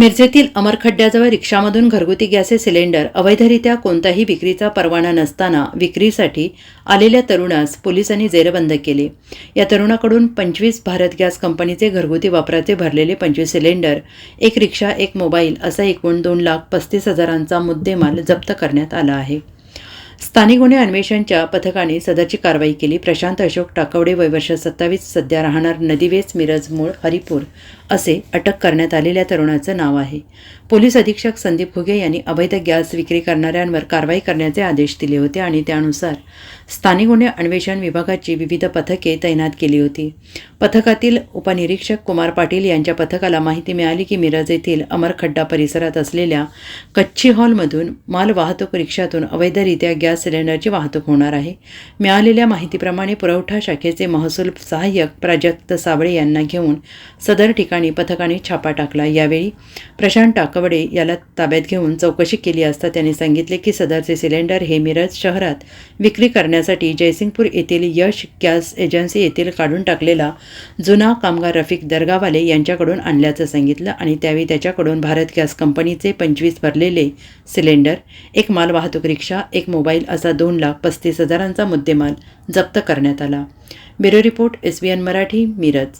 मिरजेतील अमरखड्ड्याजवळ रिक्षामधून घरगुती गॅसचे सिलेंडर अवैधरित्या कोणताही विक्रीचा परवाना नसताना विक्रीसाठी आलेल्या तरुणास पोलिसांनी जेरबंद केले. या तरुणाकडून पंचवीस भारत गॅस कंपनीचे घरगुती वापराचे भरलेले पंचवीस सिलेंडर एक रिक्षा एक मोबाईल असा एकूण दोन लाख पस्तीस हजारांचा मुद्देमाल जप्त करण्यात आला आहे. स्थानिक गुन्हे अन्वेषणच्या पथकाने सदरची कारवाई केली. प्रशांत अशोक टाकवडे वय वर्ष सत्तावीस सध्या राहणार नदीवेस मिरज मूळ हरिपूर असे अटक करण्यात आलेल्या तरुणाचं नाव आहे. पोलीस अधीक्षक संदीप घुगे यांनी अवैध गॅस विक्री करणाऱ्यांवर कारवाई करण्याचे आदेश दिले होते आणि त्यानुसार स्थानिक गुन्हे अन्वेषण विभागाची विविध पथके तैनात केली होती. पथकातील उपनिरीक्षक कुमार पाटील यांच्या पथकाला माहिती मिळाली की मिरज येथील अमरखड्डा परिसरात असलेल्या कच्ची हॉलमधून माल वाहतूक रिक्षातून अवैधरित्या गॅस सिलेंडरची वाहतूक होणार आहे. मिळालेल्या माहितीप्रमाणे पुरवठा शाखेचे महसूल सहाय्यक प्राजक्त साबळे यांना घेऊन सदर ठिकाणी पथकाने छापा टाकला. यावेळी प्रशांत टाकवडे याला ताब्यात घेऊन चौकशी केली असता त्यांनी सांगितले की सदरचे सिलेंडर हे मिरज शहरात विक्री करण्यासाठी जयसिंगपूर येथील यश गॅस एजन्सी येथील काढून टाकलेला जुना कामगार रफिक दर्गावाले यांच्याकडून आणल्याचं सांगितलं आणि त्यावेळी त्याच्याकडून भारत गॅस कंपनीचे पंचवीस भरलेले सिलेंडर एक मालवाहतूक रिक्षा एक मोबाईल असा दोन लाख पस्तीस हजारांचा मुद्देमाल जप्त करण्यात आला. Bureau report S B N Marathi Miraj.